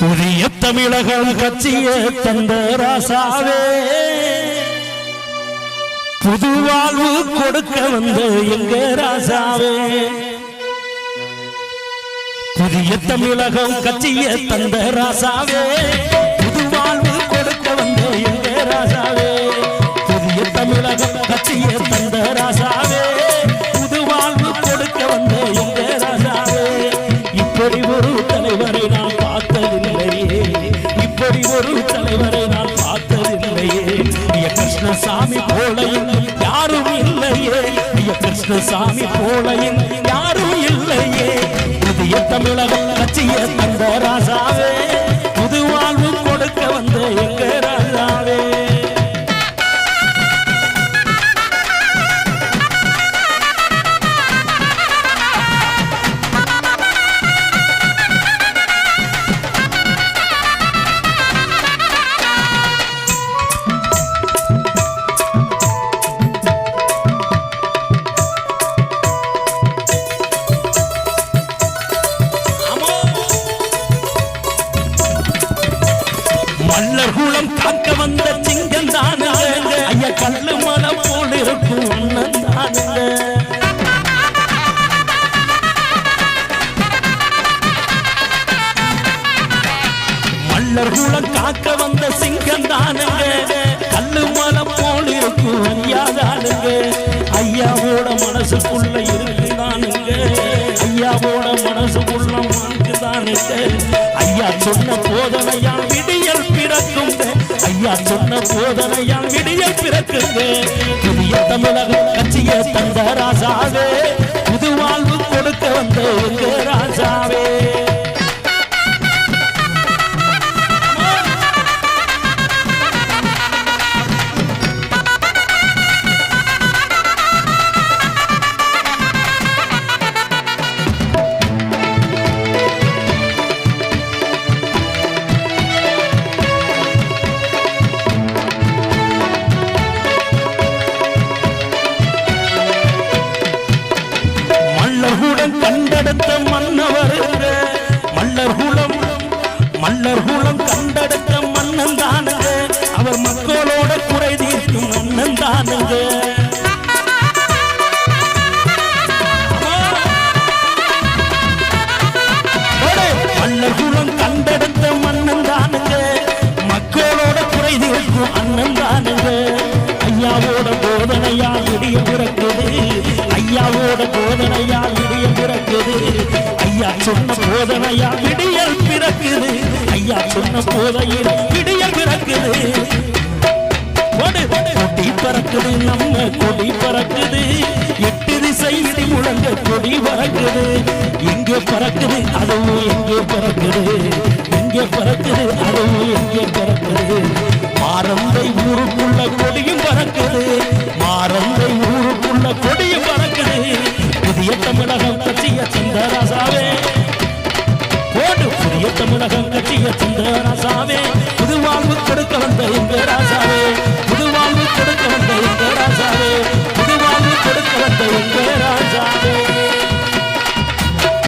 புதிய தமிழகம் கட்சிய தந்த ராசாவே. புது வாழ்வு கொடுக்க வந்த எங்க ராசாவே. புதிய தமிழகம் கட்சிய தந்த ராசாவே. புது வாழ்வு கொடுக்க வந்த எங்க ராசாவே. புதிய தமிழகம் கட்சிய தந்த ராசாவே. புது வாழ்வு கொடுக்க வந்த எங்க ராசாவே. இப்படி ஒரு தலைவரை நான் கிருஷ்ணசாமி போலையும் யாரும் இல்லையே. ஐயா கிருஷ்ணசாமி போலையும் யாரும் இல்லையே. புதிய தமிழகம் கட்சிய மல்லர் குளம் காக்க வந்த சிங்கம் தானுங்க ஐயா கல்லு மலை போல் இருக்கும் அண்ணன் தானுங்க மல்லர் குளம் காக்க வந்த சிங்கம் தானுங்க கல்லு மலை போல் இருக்கும் ஐயா தானுங்க ஐயாவோட மனசுக்குள்ள இருக்குதானுங்க ஐயாவோட மனசு நினைத்த ஐயா சொன்ன போதனையால் விடியல் பிறக்கும் ஐயா சொன்ன போதனையால் விடியல் பிறக்கும் புதிய தமிழகம் கட்சிய தந்த ராசாவே புது வாழ்வு கொடுக்க வந்த எங்க ராசாவே கண்டெடுத்த மன்னவருங்க மல்லர்குலம் மல்லர்குலம் கண்டெடுத்த மன்னன் தானுங்க அவர் மக்களோட குறை தீர்க்கும் மன்னன் தானுங்க மல்லர்குலம் கண்டெடுத்த மன்னன் தானுங்க மக்களோட குறை தீர்க்கும் அண்ணன் தானுங்க ஐயாவோட போதனையா இடிய பிறக்குது. ஐயாவோட போதனையா ஐயா சொன்ன போதனையா விடியல் பிறக்குது. ஐயா சொன்ன போதையில் விடியல் பிறக்குது. கொடி பறக்குது நம்ம கொடி பறக்குது. எட்டு திசை இடி முழங்க கொடி பறக்குது. எங்கே பறக்குது அதுவும் எங்கே பறக்குது. புதிய தமிழகம் கட்சிய சந்தராசாவே புது வாழ்வு கொடுக்க வந்த எங்க ராசாவே. புது வாழ்வு கொடுக்க வந்த எங்க ராசாவே.